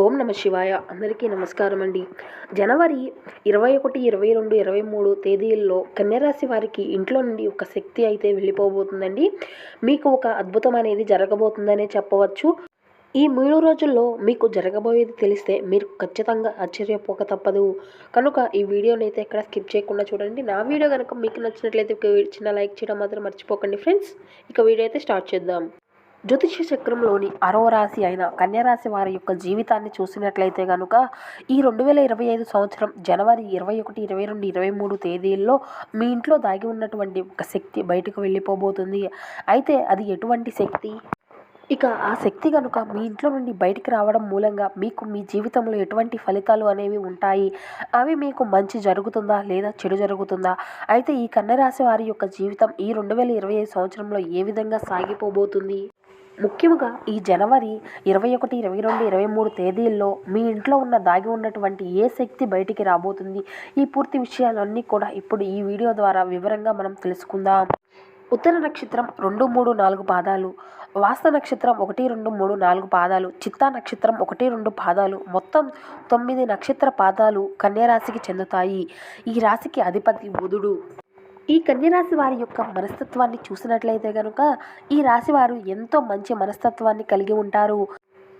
ఓం నమ శివాయ. అందరికీ నమస్కారం అండి జనవరి ఇరవై ఒకటి ఇరవై రెండు ఇరవై మూడు తేదీల్లో కన్యరాశి వారికి ఇంట్లో నుండి ఒక శక్తి అయితే వెళ్ళిపోబోతుందండి. మీకు ఒక అద్భుతం అనేది జరగబోతుందనే చెప్పవచ్చు. ఈ మూడు రోజుల్లో మీకు జరగబోయేది తెలిస్తే మీరు ఖచ్చితంగా ఆశ్చర్యపోక తప్పదు. కనుక ఈ వీడియోని అయితే ఎక్కడ స్కిప్ చేయకుండా చూడండి. నా వీడియో కనుక మీకు నచ్చినట్లయితే ఒక చిన్న లైక్ చేయడం మాత్రం మర్చిపోకండి ఫ్రెండ్స్. ఇక వీడియో అయితే స్టార్ట్ చేద్దాం. జ్యోతిష చక్రంలోని అరవ రాశి అయిన కన్యరాశి వారి యొక్క జీవితాన్ని చూసినట్లయితే కనుక ఈ రెండు వేల ఇరవై ఐదు సంవత్సరం జనవరి ఇరవై ఒకటి ఇరవై రెండు ఇరవై మూడు తేదీల్లో మీ ఇంట్లో దాగి ఉన్నటువంటి ఒక శక్తి బయటకు వెళ్ళిపోబోతుంది. అయితే అది ఎటువంటి శక్తి? ఇక ఆ శక్తి కనుక మీ ఇంట్లో నుండి బయటికి రావడం మూలంగా మీకు మీ జీవితంలో ఎటువంటి ఫలితాలు అనేవి ఉంటాయి? అవి మీకు మంచి జరుగుతుందా? లేదా చెడు జరుగుతుందా? అయితే ఈ కన్యరాశి వారి యొక్క జీవితం ఈ రెండు వేల ఇరవై ఐదు సంవత్సరంలో ఏ విధంగా సాగిపోబోతుంది? ముఖ్యంగా ఈ జనవరి ఇరవై ఒకటి ఇరవై రెండు ఇరవై మూడు తేదీల్లో మీ ఇంట్లో ఉన్న దాగి ఉన్నటువంటి ఏ శక్తి బయటికి రాబోతుంది? ఈ పూర్తి విషయాలన్నీ కూడా ఇప్పుడు ఈ వీడియో ద్వారా వివరంగా మనం తెలుసుకుందాం. ఉత్తర నక్షత్రం రెండు మూడు నాలుగు పాదాలు వాస్త నక్షత్రం ఒకటి రెండు మూడు నాలుగు పాదాలు చిత్తా నక్షత్రం ఒకటి రెండు పాదాలు మొత్తం తొమ్మిది నక్షత్ర పాదాలు కన్యరాశికి చెందుతాయి. ఈ రాశికి అధిపతి బుధుడు. ఈ కన్యరాశి వారి యొక్క మనస్తత్వాన్ని చూసినట్లయితే కనుక ఈ రాశి వారు ఎంతో మంచి మనస్తత్వాన్ని కలిగి ఉంటారు.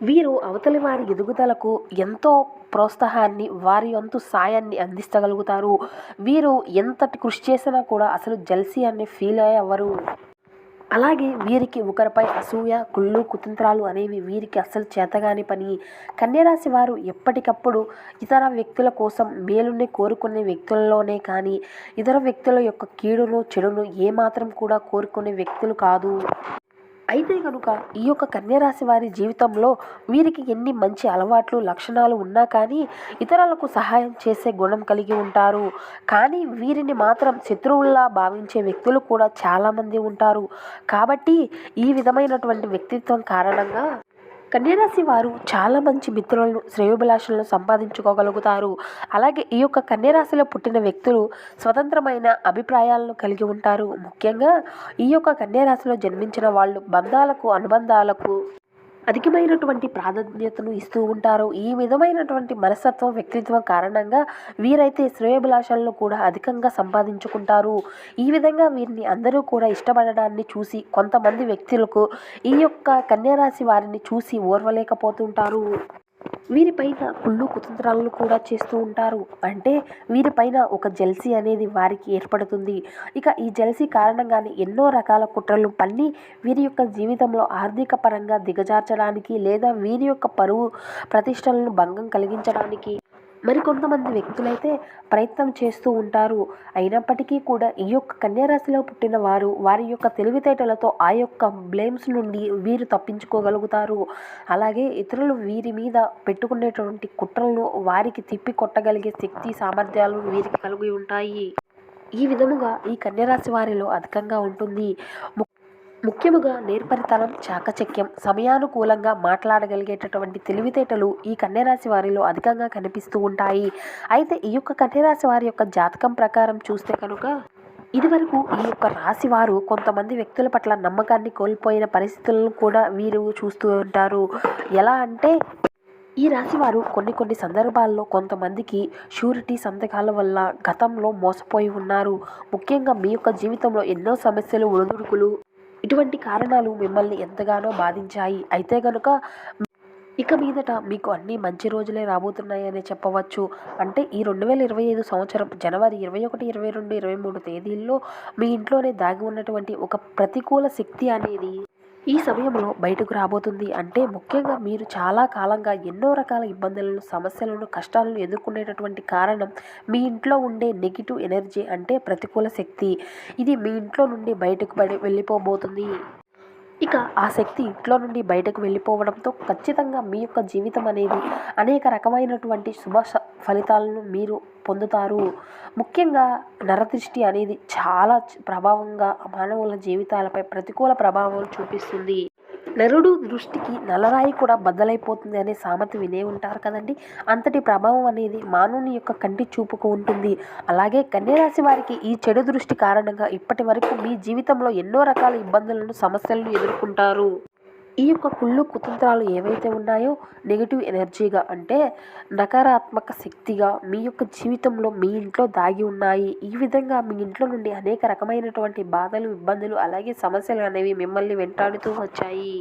వీరు అవతలి వారి ఎదుగుదలకు ఎంతో ప్రోత్సాహాన్ని వారి వంతు సాయాన్ని అందిస్తగలుగుతారు. వీరు ఎంతటి కృషి చేసినా కూడా అసలు జల్సీ అనే ఫీల్ అయ్యేవారు అలాగే వీరికి ఒకరిపై అసూయ కుళ్ళు కుతంత్రాలు అనేవి వీరికి అస్సలు చేతగాని పని. కన్యరాశి వారు ఎప్పటికప్పుడు ఇతర వ్యక్తుల కోసం మేలుని కోరుకునే వ్యక్తులలోనే కానీ ఇతర వ్యక్తుల యొక్క కీడును చెడును ఏమాత్రం కూడా కోరుకునే వ్యక్తులు కాదు. అయితే కనుక ఈ యొక్క కన్యరాశి వారి జీవితంలో వీరికి ఎన్ని మంచి అలవాట్లు లక్షణాలు ఉన్నా కానీ ఇతరులకు సహాయం చేసే గుణం కలిగి ఉంటారు. కానీ వీరిని మాత్రం శత్రువుల్లా భావించే వ్యక్తులు కూడా చాలామంది ఉంటారు. కాబట్టి ఈ విధమైనటువంటి వ్యక్తిత్వం కారణంగా కన్యరాశి వారు చాలా మంచి మిత్రులను శ్రేయోభిలాషులను సంపాదించుకోగలుగుతారు. అలాగే ఈ యొక్క కన్యరాశిలో పుట్టిన వ్యక్తులు స్వతంత్రమైన అభిప్రాయాలను కలిగి ఉంటారు. ముఖ్యంగా ఈ యొక్క కన్యరాశిలో జన్మించిన వాళ్ళు బంధాలకు అనుబంధాలకు అధికమైనటువంటి ప్రాధాన్యతను ఇస్తూ ఉంటారు. ఈ విధమైనటువంటి మనస్తత్వం వ్యక్తిత్వం కారణంగా వీరైతే శ్రేయభిలాషలను కూడా అధికంగా సంపాదించుకుంటారు. ఈ విధంగా వీరిని అందరూ కూడా ఇష్టపడడాన్ని చూసి కొంతమంది వ్యక్తులకు ఈ యొక్క కన్యారాశి వారిని చూసి ఓర్వలేకపోతుంటారు. వీరిపైన కుళ్ళు కుతంత్రాలను కూడా చేస్తూ ఉంటారు. అంటే వీరిపైన ఒక జెల్సీ అనేది వారికి ఏర్పడుతుంది. ఇక ఈ జెల్సీ కారణంగానే ఎన్నో రకాల కుట్రలు పన్ని వీరి యొక్క జీవితంలో ఆర్థిక పరంగా దిగజార్చడానికి లేదా వీరి యొక్క పరువు ప్రతిష్టలను భంగం కలిగించడానికి మరికొంతమంది వ్యక్తులైతే ప్రయత్నం చేస్తూ ఉంటారు. అయినప్పటికీ కూడా ఈ యొక్క కన్యారాశిలో పుట్టిన వారు వారి యొక్క తెలివితేటలతో ఆ యొక్క బ్లేమ్స్ నుండి వీరు తప్పించుకోగలుగుతారు. అలాగే ఇతరులు వీరి మీద పెట్టుకునేటువంటి కుట్రలను వారికి తిప్పి కొట్టగలిగే శక్తి సామర్థ్యాలు వీరికి కలిగి ఉంటాయి. ఈ విధముగా ఈ కన్యరాశి వారిలో అధికంగా ఉంటుంది. ముఖ్యముగా నేర్పరితనం చాకచక్యం సమయానుకూలంగా మాట్లాడగలిగేటటువంటి తెలివితేటలు ఈ కన్యరాశి వారిలో అధికంగా కనిపిస్తూ ఉంటాయి. అయితే ఈ యొక్క కన్యరాశి వారి యొక్క జాతకం ప్రకారం చూస్తే కనుక ఇదివరకు ఈ యొక్క రాశి వారు కొంతమంది వ్యక్తుల పట్ల నమ్మకాన్ని కోల్పోయిన పరిస్థితులను కూడా వీరు చూస్తూ ఉంటారు. ఎలా అంటే ఈ రాశివారు కొన్ని కొన్ని సందర్భాల్లో కొంతమందికి షూరిటీ సంతకాల వల్ల గతంలో మోసపోయి ఉన్నారు. ముఖ్యంగా మీ యొక్క జీవితంలో ఎన్నో సమస్యలు ఒడిదుడుకులు ఇటువంటి కారణాలు మిమ్మల్ని ఎంతగానో బాధించాయి. అయితే గనుక ఇక మీదట మీకు అన్ని మంచి రోజులే రాబోతున్నాయని చెప్పవచ్చు. అంటే ఈ రెండు వేల ఇరవై ఐదు సంవత్సరం జనవరి ఇరవై ఒకటి ఇరవై రెండు ఇరవై మూడు తేదీల్లో మీ ఇంట్లోనే దాగి ఉన్నటువంటి ఒక ప్రతికూల శక్తి అనేది ఈ సమయంలో బయటకు రాబోతుంది. అంటే ముఖ్యంగా మీరు చాలా కాలంగా ఎన్నో రకాల ఇబ్బందులను సమస్యలను కష్టాలను ఎదుర్కొనేటటువంటి కారణం మీ ఇంట్లో ఉండే నెగిటివ్ ఎనర్జీ అంటే ప్రతికూల శక్తి. ఇది మీ ఇంట్లో నుండి బయటకు పడి వెళ్ళిపోబోతుంది. ఇక ఆ శక్తి ఇంట్లో నుండి బయటకు వెళ్ళిపోవడంతో ఖచ్చితంగా మీ యొక్క జీవితం అనేది అనేక రకమైనటువంటి శుభ ఫలితాలను మీరు పొందుతారు. ముఖ్యంగా నరదృష్టి అనేది చాలా ప్రభావంగా మానవుల జీవితాలపై ప్రతికూల ప్రభావం చూపిస్తుంది. నరుడు దృష్టికి నల్లరాయి కూడా బద్దలైపోతుంది అనే సామెత వినే ఉంటారు కదండి. అంతటి ప్రభావం అనేది మానవుని యొక్క కంటి చూపుకు ఉంటుంది. అలాగే కన్యరాశి వారికి ఈ చెడు దృష్టి కారణంగా ఇప్పటి వరకు మీ జీవితంలో ఎన్నో రకాల ఇబ్బందులను సమస్యలను ఎదుర్కొంటారు. ఈ యొక్క కుళ్ళు కుతంత్రాలు ఏవైతే ఉన్నాయో నెగిటివ్ ఎనర్జీగా అంటే నకారాత్మక శక్తిగా మీ యొక్క జీవితంలో మీ ఇంట్లో దాగి ఉన్నాయి. ఈ విధంగా మీ ఇంట్లో నుండి అనేక రకమైనటువంటి బాధలు ఇబ్బందులు అలాగే సమస్యలు అనేవి మిమ్మల్ని వెంటాడుతూ వచ్చాయి.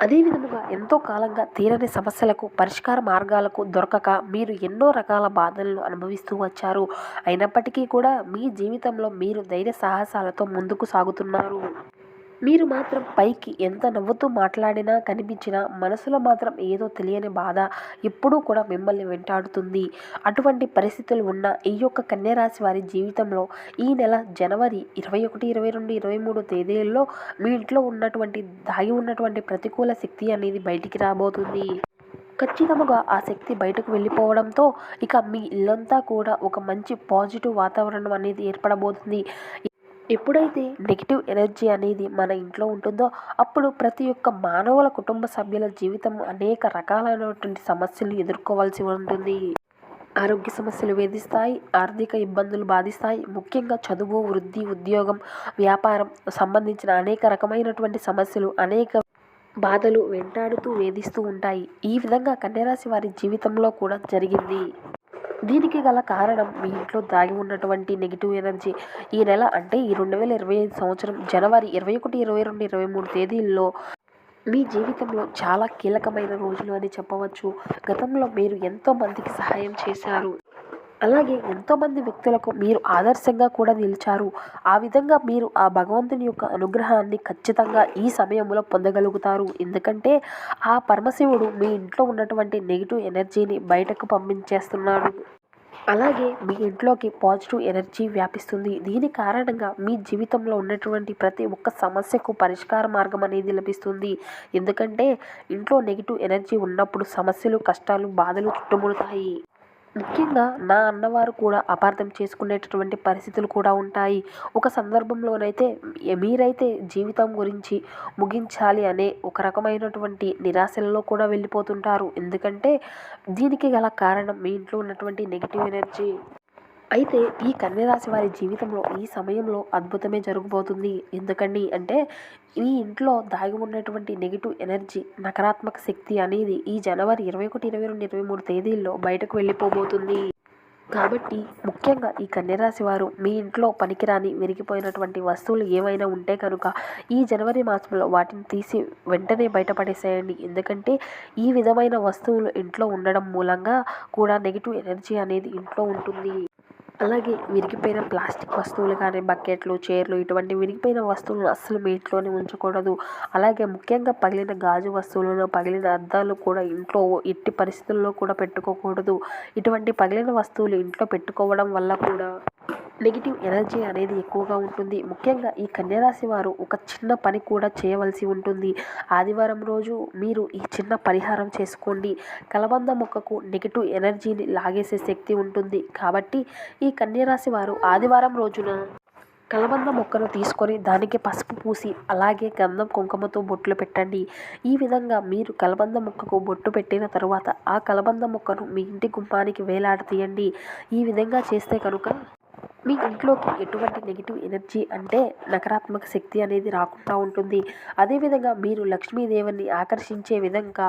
అదేవిధముగా ఎంతో కాలంగా తీరని సమస్యలకు పరిష్కార మార్గాలకు దొరకక మీరు ఎన్నో రకాల బాధలను అనుభవిస్తూ వచ్చారు. అయినప్పటికీ కూడా మీ జీవితంలో మీరు ధైర్య సాహసాలతో ముందుకు సాగుతున్నారు. మీరు మాత్రం పైకి ఎంత నవ్వుతూ మాట్లాడినా కనిపించినా మనసులో మాత్రం ఏదో తెలియని బాధ ఎప్పుడూ కూడా మిమ్మల్ని వెంటాడుతుంది. అటువంటి పరిస్థితులు ఉన్న ఈ యొక్క కన్యరాశి వారి జీవితంలో ఈ నెల జనవరి ఇరవై ఒకటి ఇరవై రెండు ఇరవై మూడు తేదీల్లో మీ ఇంట్లో ఉన్నటువంటి దాగి ఉన్నటువంటి ప్రతికూల శక్తి అనేది బయటికి రాబోతుంది. ఖచ్చితంగా ఆ శక్తి బయటకు వెళ్ళిపోవడంతో ఇక మీ ఇల్లంతా కూడా ఒక మంచి పాజిటివ్ వాతావరణం అనేది ఏర్పడబోతుంది. ఎప్పుడైతే నెగిటివ్ ఎనర్జీ అనేది మన ఇంట్లో ఉంటుందో అప్పుడు ప్రతి ఒక్క మానవుల కుటుంబ సభ్యుల జీవితం అనేక రకాలైనటువంటి సమస్యలు ఎదుర్కోవాల్సి ఉంటుంది. ఆరోగ్య సమస్యలు వేధిస్తాయి ఆర్థిక ఇబ్బందులు బాధిస్తాయి ముఖ్యంగా చదువు వృద్ధి ఉద్యోగం వ్యాపారం సంబంధించిన అనేక రకమైనటువంటి సమస్యలు అనేక బాధలు వెంటాడుతూ వేధిస్తూ ఉంటాయి. ఈ విధంగా కన్యరాశి వారి జీవితంలో కూడా జరిగింది. దీనికి గల కారణం మీ ఇంట్లో దాగి ఉన్నటువంటి నెగిటివ్ ఎనర్జీ ఈ నెల అంటే ఈ రెండు వేల ఇరవై ఐదు సంవత్సరం జనవరి ఇరవై ఒకటి ఇరవై రెండు ఇరవై మూడు తేదీల్లో మీ జీవితంలో చాలా కీలకమైన రోజులు అని చెప్పవచ్చు. గతంలో మీరు ఎంతో మందికి సహాయం చేశారు. అలాగే ఎంతోమంది వ్యక్తులకు మీరు ఆదర్శంగా కూడా నిలిచారు. ఆ విధంగా మీరు ఆ భగవంతుని యొక్క అనుగ్రహాన్ని ఖచ్చితంగా ఈ సమయంలో పొందగలుగుతారు. ఎందుకంటే ఆ పరమశివుడు మీ ఇంట్లో ఉన్నటువంటి నెగిటివ్ ఎనర్జీని బయటకు పంపించేస్తున్నాడు. అలాగే మీ ఇంట్లోకి పాజిటివ్ ఎనర్జీ వ్యాపిస్తుంది. దీని కారణంగా మీ జీవితంలో ఉన్నటువంటి ప్రతి ఒక్క సమస్యకు పరిష్కార మార్గం అనేది లభిస్తుంది. ఎందుకంటే ఇంట్లో నెగిటివ్ ఎనర్జీ ఉన్నప్పుడు సమస్యలు కష్టాలు బాధలు చుట్టుముడతాయి. ముఖ్యంగా నా అన్నవారు కూడా అపార్థం చేసుకునేటటువంటి పరిస్థితులు కూడా ఉంటాయి. ఒక సందర్భంలోనైతే మీరైతే జీవితం గురించి ముగించాలి అనే ఒక రకమైనటువంటి నిరాశలలో కూడా వెళ్ళిపోతుంటారు. ఎందుకంటే దీనికి గల కారణం మీ ఇంట్లో ఉన్నటువంటి నెగిటివ్ ఎనర్జీ అయితే ఈ కన్యరాశి వారి జీవితంలో ఈ సమయంలో అద్భుతమే జరగబోతుంది. ఎందుకండి అంటే ఈ ఇంట్లో దాగి ఉన్నటువంటి నెగిటివ్ ఎనర్జీ నకారాత్మక శక్తి అనేది ఈ జనవరి ఇరవై ఒకటి ఇరవై రెండు ఇరవై మూడు తేదీల్లో బయటకు వెళ్ళిపోబోతుంది. కాబట్టి ముఖ్యంగా ఈ కన్యరాశి వారు మీ ఇంట్లో పనికిరాని విరిగిపోయినటువంటి వస్తువులు ఏమైనా ఉంటే కనుక ఈ జనవరి మాసంలో వాటిని తీసి వెంటనే బయటపడేసేయండి. ఎందుకంటే ఈ విధమైన వస్తువులు ఇంట్లో ఉండడం మూలంగా కూడా నెగిటివ్ ఎనర్జీ అనేది ఇంట్లో ఉంటుంది. అలాగే విరిగిపోయిన ప్లాస్టిక్ వస్తువులు కానీ బకెట్లు చైర్లు ఇటువంటి విరిగిపోయిన వస్తువులను అస్సలు మీ ఇంట్లోనే ఉంచకూడదు. అలాగే ముఖ్యంగా పగిలిన గాజు వస్తువులను పగిలిన అద్దాలు కూడా ఇంట్లో ఎట్టి పరిస్థితుల్లో కూడా పెట్టుకోకూడదు. ఇటువంటి పగిలిన వస్తువులు ఇంట్లో పెట్టుకోవడం వల్ల కూడా నెగిటివ్ ఎనర్జీ అనేది ఎక్కువగా ఉంటుంది. ముఖ్యంగా ఈ కన్యరాశి వారు ఒక చిన్న పని కూడా చేయవలసి ఉంటుంది. ఆదివారం రోజు మీరు ఈ చిన్న పరిహారం చేసుకోండి. కలబంద మొక్కకు నెగిటివ్ ఎనర్జీని లాగేసే శక్తి ఉంటుంది. కాబట్టి ఈ కన్యరాశి వారు ఆదివారం రోజున కలబంద మొక్కను తీసుకొని దానికి పసుపు పూసి అలాగే గంధం కుంకుమతో బొట్లు పెట్టండి. ఈ విధంగా మీరు కలబంద మొక్కకు బొట్టు పెట్టిన తర్వాత ఆ కలబంద మొక్కను మీ ఇంటి గుమ్మానికి వేలాడతీయండి. ఈ విధంగా చేస్తే కనుక మీ ఇంట్లోకి ఎటువంటి నెగిటివ్ ఎనర్జీ అంటే నకారాత్మక శక్తి అనేది రాకుండా ఉంటుంది. అదేవిధంగా మీరు లక్ష్మీదేవిని ఆకర్షించే విధంగా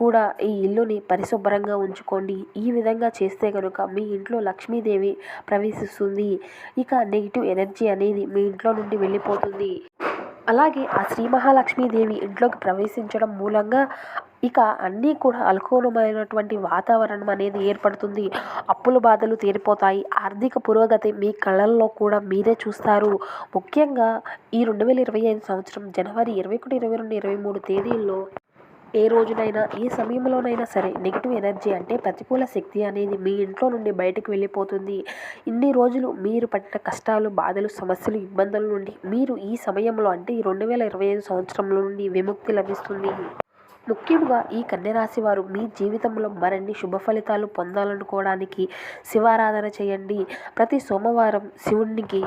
కూడా ఈ ఇల్లుని పరిశుభ్రంగా ఉంచుకోండి. ఈ విధంగా చేస్తే కనుక మీ ఇంట్లో లక్ష్మీదేవి ప్రవేశిస్తుంది. ఇక నెగిటివ్ ఎనర్జీ అనేది మీ ఇంట్లో నుండి వెళ్ళిపోతుంది. అలాగే ఆ శ్రీ మహాలక్ష్మీదేవి ఇంట్లోకి ప్రవేశించడం మూలంగా ఇక అన్నీ కూడా అనుకూలమైనటువంటి వాతావరణం అనేది ఏర్పడుతుంది. అప్పుల బాధలు తీరిపోతాయి. ఆర్థిక పురోగతి మీ కళ్ళల్లో కూడా మీరే చూస్తారు. ముఖ్యంగా ఈ రెండు వేల ఇరవై ఐదు సంవత్సరం జనవరి ఇరవై ఒకటి ఇరవై రెండు ఇరవై మూడు తేదీల్లో ఏ రోజునైనా ఏ సమయంలోనైనా సరే నెగిటివ్ ఎనర్జీ అంటే ప్రతికూల శక్తి అనేది మీ ఇంట్లో నుండి బయటకు వెళ్ళిపోతుంది. ఇన్ని రోజులు మీరు పడిన కష్టాలు బాధలు సమస్యలు ఇబ్బందుల నుండి మీరు ఈ సమయంలో అంటే ఈ రెండు వేల ఇరవై ఐదు సంవత్సరంలో నుండి విముక్తి లభిస్తుంది. ముఖ్యంగా ఈ కన్యరాశి వారు మీ జీవితంలో మరిన్ని శుభ ఫలితాలు పొందాలనుకోవడానికి శివారాధన చేయండి. ప్రతి సోమవారం శివునికి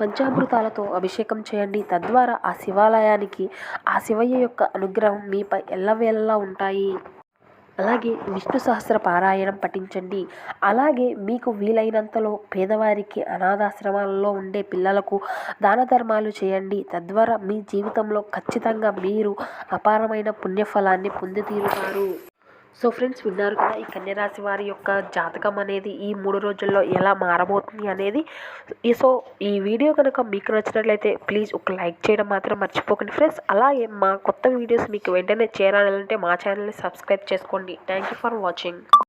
పంచామృతాలతో అభిషేకం చేయండి. తద్వారా ఆ శివాలయానికి ఆ శివయ్య యొక్క అనుగ్రహం మీపై ఎల్లవేళలా ఉంటాయి. అలాగే విష్ణు సహస్ర పారాయణం పఠించండి. అలాగే మీకు వీలైనంతలో పేదవారికి అనాథాశ్రమాలలో ఉండే పిల్లలకు దాన ధర్మాలు చేయండి. తద్వారా మీ జీవితంలో ఖచ్చితంగా మీరు అపారమైన పుణ్యఫలాన్ని పొంది తీరుతారు సో ఫ్రెండ్స్ విన్నారు కదా ఈ కన్యరాశి వారి యొక్క జాతకం అనేది ఈ మూడు రోజుల్లో ఎలా మారబోతుంది అనేది. ఈ సో ఈ వీడియో కనుక మీకు నచ్చినట్లయితే ప్లీజ్ ఒక లైక్ చేయడం మాత్రం మర్చిపోకండి ఫ్రెండ్స్. అలాగే మా కొత్త వీడియోస్ మీకు వెంటనే చేరాలంటే మా ఛానల్ని సబ్స్క్రైబ్ చేసుకోండి. Thank you for watching.